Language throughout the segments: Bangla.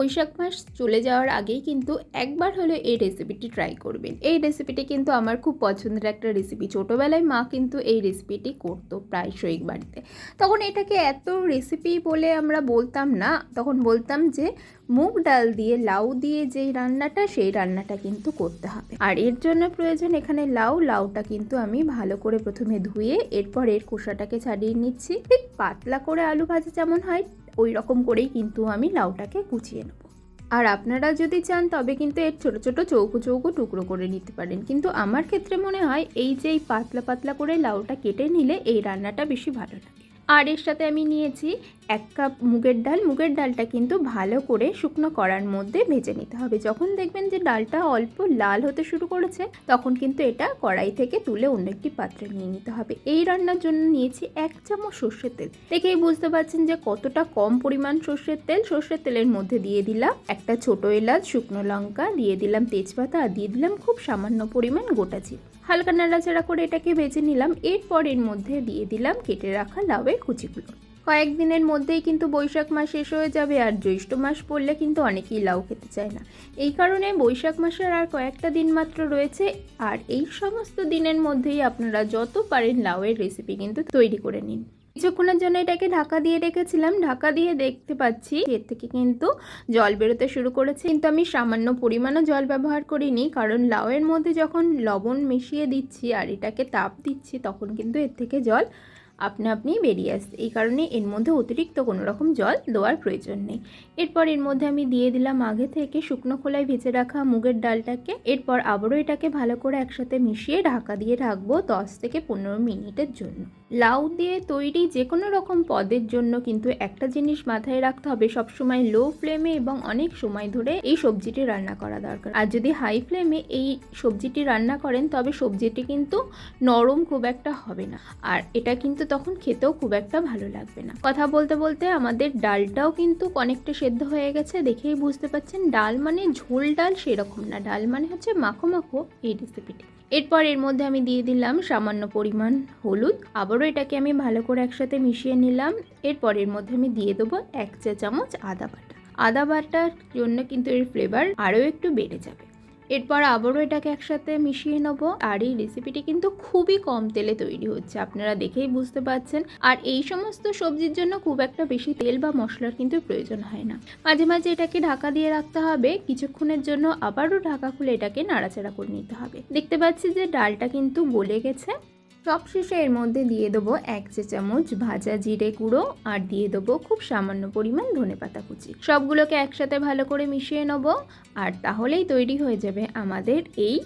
বৈশাখ মাস চলে যাওয়ার আগেই কিন্তু একবার হলো এই রেসিপিটি ট্রাই করবেন। এই রেসিপিটি কিন্তু আমার খুব পছন্দের একটা রেসিপি ছোটোবেলায় মা কিন্তু এই রেসিপিটি করতো প্রায়শই বাড়িতে। তখন এটাকে এত রেসিপি বলে আমরা বলতাম না, তখন বলতাম যে মুগ ডাল দিয়ে লাউ দিয়ে যেই রান্নাটা, সেই রান্নাটা কিন্তু করতে হবে। আর এর জন্য প্রয়োজন এখানে লাউ। লাউটা কিন্তু আমি ভালো করে প্রথমে ধুয়ে, এরপর এর খোসাটাকে ছাড়িয়ে নিচ্ছি। ঠিক পাতলা করে আলু ভাজা যেমন হয় ওই রকম করেই কিন্তু আমি লাউটাকে কুচিয়ে নেব। আর আপনারা যদি চান তবে কিন্তু এর ছোটো ছোটো চৌকো চৌকো টুকরো করে নিতে পারেন। কিন্তু আমার ক্ষেত্রে মনে হয় এই যে এই পাতলা পাতলা করে লাউটা কেটে নিলে এই রান্নাটা বেশি ভালো লাগে। আর এর সাথে আমি নিয়েছি এক কাপ মুগের ডাল। মুগের ডালটা কিন্তু ভালো করে শুকনো করার মধ্যে ভেজে নিতে হবে। যখন দেখবেন যে ডালটা অল্প লাল হতে শুরু করেছে, তখন কিন্তু এটা কড়াই থেকে তুলে অন্য একটি পাত্রে নিয়ে নিতে হবে। এই রান্নার জন্য নিয়েছি এক চামচ সর্ষের তেল। দেখেই বুঝতে পারছেন যে কতটা কম পরিমাণ সর্ষের তেল। সর্ষের তেলের মধ্যে দিয়ে দিলাম একটা ছোট এলাচ, শুকনো লঙ্কা, দিয়ে দিলাম তেজপাতা, আর দিয়ে দিলাম খুব সামান্য পরিমাণ গোটা জিরে। হালকা নাড়াচাড়া করে এটাকে ভেজে নিলাম। এরপর এর মধ্যে দিয়ে দিলাম কেটে রাখা লাউয়ের কুচিগুলো। কয়েকদিনের মধ্যেই কিন্তু বৈশাখ মাস শেষ হয়ে যাবে আর জ্যৈষ্ঠ মাস পড়লে কিন্তু অনেকেই লাউ খেতে চায় না। এই কারণে বৈশাখ মাসের আর কয়েকটা দিন মাত্র রয়েছে আর এই সমস্ত দিনের মধ্যেই আপনারা যত পারেন লাউয়ের রেসিপি কিন্তু তৈরি করে নিন। কিছুক্ষণের জন্য এটাকে ঢাকা দিয়ে রেখেছিলাম। ঢাকা দিয়ে দেখতে পাচ্ছি এর থেকে কিন্তু জল বেরোতে শুরু করেছে। কিন্তু আমি সামান্য পরিমাণও জল ব্যবহার করিনি কারণ লাউয়ের মধ্যে যখন লবণ মিশিয়ে দিচ্ছি আর এটাকে তাপ দিচ্ছি তখন কিন্তু এর থেকে জল আপনা আপনি বেরিয়ে আসছে এই কারণে এর মধ্যে অতিরিক্ত কোনো রকম জল দেওয়ার প্রয়োজন নেই। এরপর এর মধ্যে আমি দিয়ে দিলাম আগে থেকে শুকনো খোলায় ভেজে রাখা মুগের ডালটাকে। এরপর আবারও এটাকে ভালো করে একসাথে মিশিয়ে ঢাকা দিয়ে রাখব দশ থেকে পনেরো মিনিটের জন্য। লাউ দিয়ে তৈরি যে কোনো রকম পদের জন্য কিন্তু একটা জিনিস মাথায় রাখতে হবে, সবসময় লো ফ্লেমে এবং অনেক সময় ধরে এই সবজিটি রান্না করা দরকার। আর যদি হাই ফ্লেমে এই সবজিটি রান্না করেন, তবে সবজিটি কিন্তু নরম খুব একটা হবে না। আর এটা কিন্তু তখন খেতেও খুব একটা ভালো লাগবে না। কথা বলতে বলতে আমাদের ডালটাও কিন্তু অনেকটা সেদ্ধ হয়ে গেছে, দেখেই বুঝতে পাচ্ছেন। ডাল মানে ঝোল ডাল সেরকম না, ডাল মানে হচ্ছে মাখো মাখো এই রেসিপিটি এরপর এর মধ্যে আমি দিয়ে দিলাম সামান্য পরিমাণ হলুদ আবারও এটাকে আমি ভালো করে একসাথে মিশিয়ে নিলাম। এরপর এর মধ্যে আমি দিয়ে দেবো এক চা চামচ আদা বাটা। আদা বাটার জন্য কিন্তু এর ফ্লেভার আরও একটু বেড়ে যাবে। এরপর আবারও এটাকে একসাথে মিশিয়ে নেব। আর এই রেসিপিটি কিন্তু খুবই কম তেলে তৈরি হচ্ছে, আপনারা দেখেই বুঝতে পারছেন। আর এই সমস্ত সবজির জন্য খুব একটা বেশি তেল বা মশলার কিন্তু প্রয়োজন হয় না। মাঝে মাঝে এটাকে ঢাকা দিয়ে রাখতে হবে। কিছুক্ষণের জন্য আবারও ঢাকা খুলে এটাকে নাড়াচাড়া করে নিতে হবে। দেখতে পাচ্ছি যে ডালটা কিন্তু গলে গেছে। সবশেষে এর মধ্যে দিয়ে দেবো এক চা চামচ ভাজা জিরে গুঁড়ো আর দিয়ে দেবো খুব সামান্য পরিমাণ ধনে পাতা কুচি। সবগুলোকে একসাথে ভালো করে মিশিয়ে নেব আর তাহলেই তৈরি হয়ে যাবে আমাদের এই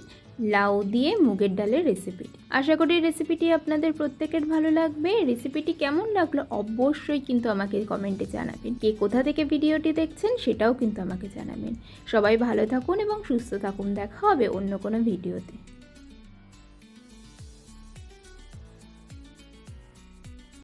লাউ দিয়ে মুগের ডালের রেসিপি আশা করি রেসিপিটি আপনাদের প্রত্যেকের ভালো লাগবে। রেসিপিটি কেমন লাগল অবশ্যই কিন্তু আমাকে কমেন্টে জানাবেন। কে কোথা থেকে ভিডিওটি দেখছেন সেটাও কিন্তু আমাকে জানাবেন। সবাই ভালো থাকুন এবং সুস্থ থাকুন। দেখা হবে অন্য কোনো ভিডিওতে।